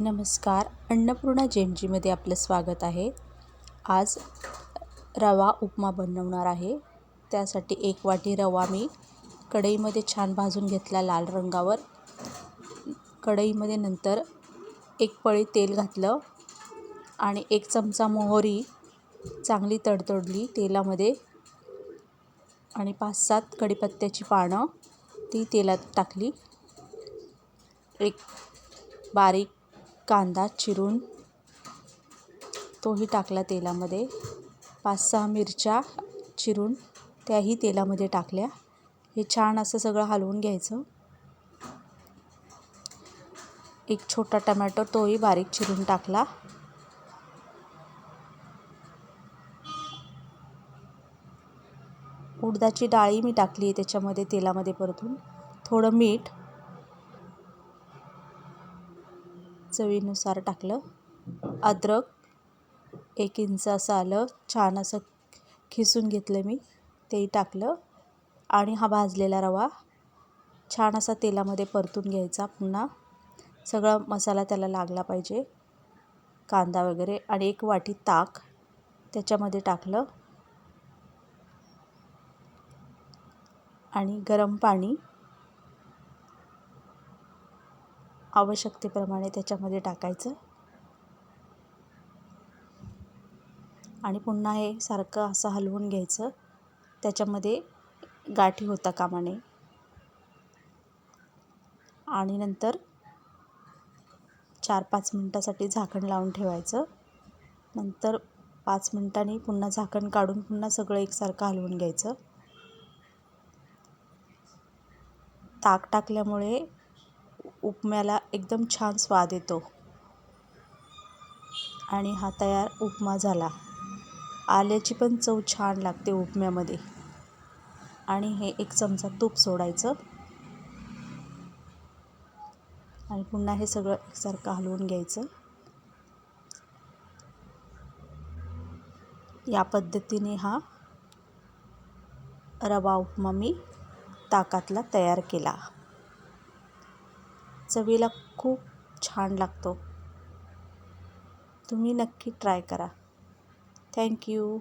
नमस्कार अन्नपूर्णा जेमजीमध्ये आपलं स्वागत आहे. आज रवा उपमा बनवणार आहे. त्यासाठी एक वाटी रवा मी कढईमध्ये छान भाजून घेतला लाल रंगावर. कढईमध्ये नंतर एक पळी तेल घातलं आणि एक चमचा मोहरी चांगली तडतडली तेलामध्ये आणि पाच सात कढीपत्त्याची पानं ती तेलात टाकली. एक बारीक कांदा चिरून तोही टाकला तेलामध्ये. पाच सहा मिरच्या चिरून त्याही तेलामध्ये टाकल्या. हे छान असं सगळं हलवून घ्यायचं. एक छोटा टमॅटो तोही बारीक चिरून टाकला. उडदाची डाळी मी टाकली आहे त्याच्यामध्ये तेलामध्ये परतून. थोडं मीठ चवीनुसार टाकलं. अद्रक एक इंच असं आलं. छान असं खिसून घेतलं मी. तेही टाकलं. आणि हा भाजलेला रवा छान असा तेलामध्ये परतून घ्यायचा पुन्हा. सगळा मसाला त्याला लागला पाहिजे. कांदा वगैरे आणि एक वाटी ताक त्याच्यामध्ये टाकलं. आणि गरम पाणी आवश्यकतेप्रमाणे त्याच्यामध्ये टाकायचं. आणि पुन्हा हे सारखं असं हलवून घ्यायचं. त्याच्यामध्ये गाठी होता कामा नये आणि नंतर चार पाच मिनटासाठी झाकण लावून ठेवायचं. नंतर पाच मिनटांनी पुन्हा झाकण काढून पुन्हा सगळं एकसारखं हलवून घ्यायचं. ताक टाकल्यामुळे उपम्याला एकदम छान स्वाद येतो. आणि हा तयार उपमा झाला. आल्याची पण चव छान लागते उपम्यामध्ये. आणि हे एक चमचा तूप सोडायचं. आणि पुन्हा हे सगळं एकसारखं हलवून घ्यायचं. या पद्धतीने हा रवा उपमा मी ताकातला तयार केला. चवीला खूप छान लागतो. तुम्ही नक्की ट्राय करा. थँक्यू